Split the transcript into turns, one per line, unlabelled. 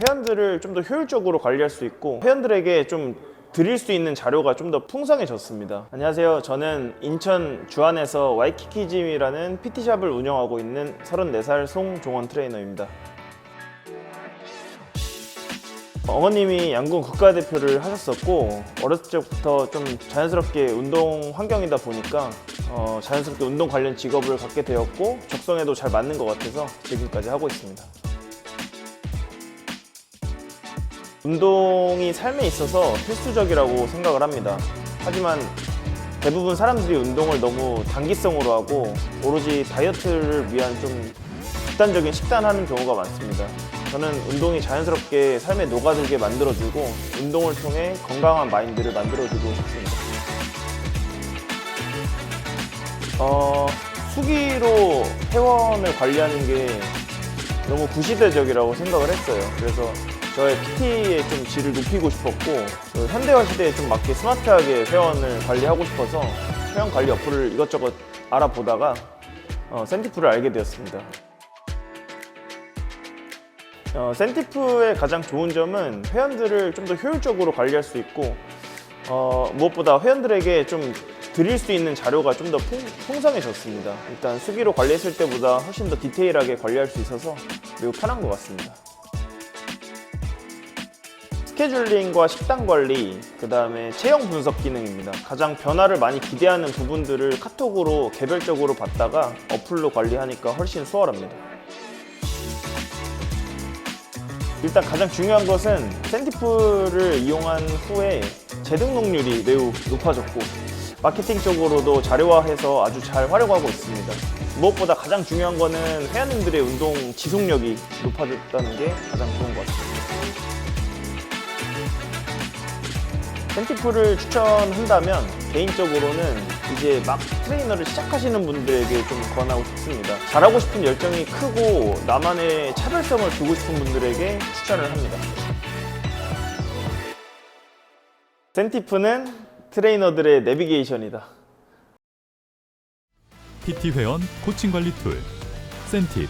회원들을 좀 더 효율적으로 관리할 수 있고 회원들에게 좀 드릴 수 있는 자료가 좀 더 풍성해졌습니다. 안녕하세요. 저는 인천 주안에서 와이키키짐이라는 PT샵을 운영하고 있는 34살 송종원 트레이너입니다. 어머님이 양궁 국가대표를 하셨었고 어렸을 적부터 좀 자연스럽게 운동 환경이다 보니까 어, 자연스럽게 운동 관련 직업을 갖게 되었고 적성에도 잘 맞는 것 같아서 지금까지 하고 있습니다. 운동이 삶에 있어서 필수적이라고 생각을 합니다. 하지만 대부분 사람들이 운동을 너무 단기성으로 하고 오로지 다이어트를 위한 좀 극단적인 식단하는 경우가 많습니다. 저는 운동이 자연스럽게 삶에 녹아들게 만들어주고 운동을 통해 건강한 마인드를 만들어주고 싶습니다. 어, 수기로 회원을 관리하는 게 너무 구시대적이라고 생각을 했어요. 그래서 저의 PT의 좀 질을 높이고 싶었고 그 현대화 시대에 좀 맞게 스마트하게 회원을 관리하고 싶어서 회원 관리 어플을 이것저것 알아보다가 어, 센티프를 알게 되었습니다. 어, 센티프의 가장 좋은 점은 회원들을 좀 더 효율적으로 관리할 수 있고 어, 무엇보다 회원들에게 좀 드릴 수 있는 자료가 좀 더 풍성해졌습니다. 일단 수기로 관리했을 때보다 훨씬 더 디테일하게 관리할 수 있어서 매우 편한 것 같습니다. 스케줄링과 식단 관리, 그 다음에 체형 분석 기능입니다. 가장 변화를 많이 기대하는 부분들을 카톡으로 개별적으로 받다가 어플로 관리하니까 훨씬 수월합니다. 일단 가장 중요한 것은 샌디프를 이용한 후에 재등록률이 매우 높아졌고 마케팅적으로도 자료화해서 아주 잘 활용하고 있습니다. 무엇보다 가장 중요한 거는 회원님들의 운동 지속력이 높아졌다는 게 가장 좋은 것 같습니다. 샌티프를 추천한다면 개인적으로는 이제 막 트레이너를 시작하시는 분들에게 좀 권하고 싶습니다. 잘하고 싶은 열정이 크고 나만의 차별성을 두고 싶은 분들에게 추천을 합니다. 샌티프는 트레이너들의 내비게이션이다.
PT 회원 코칭 관리 툴 센팁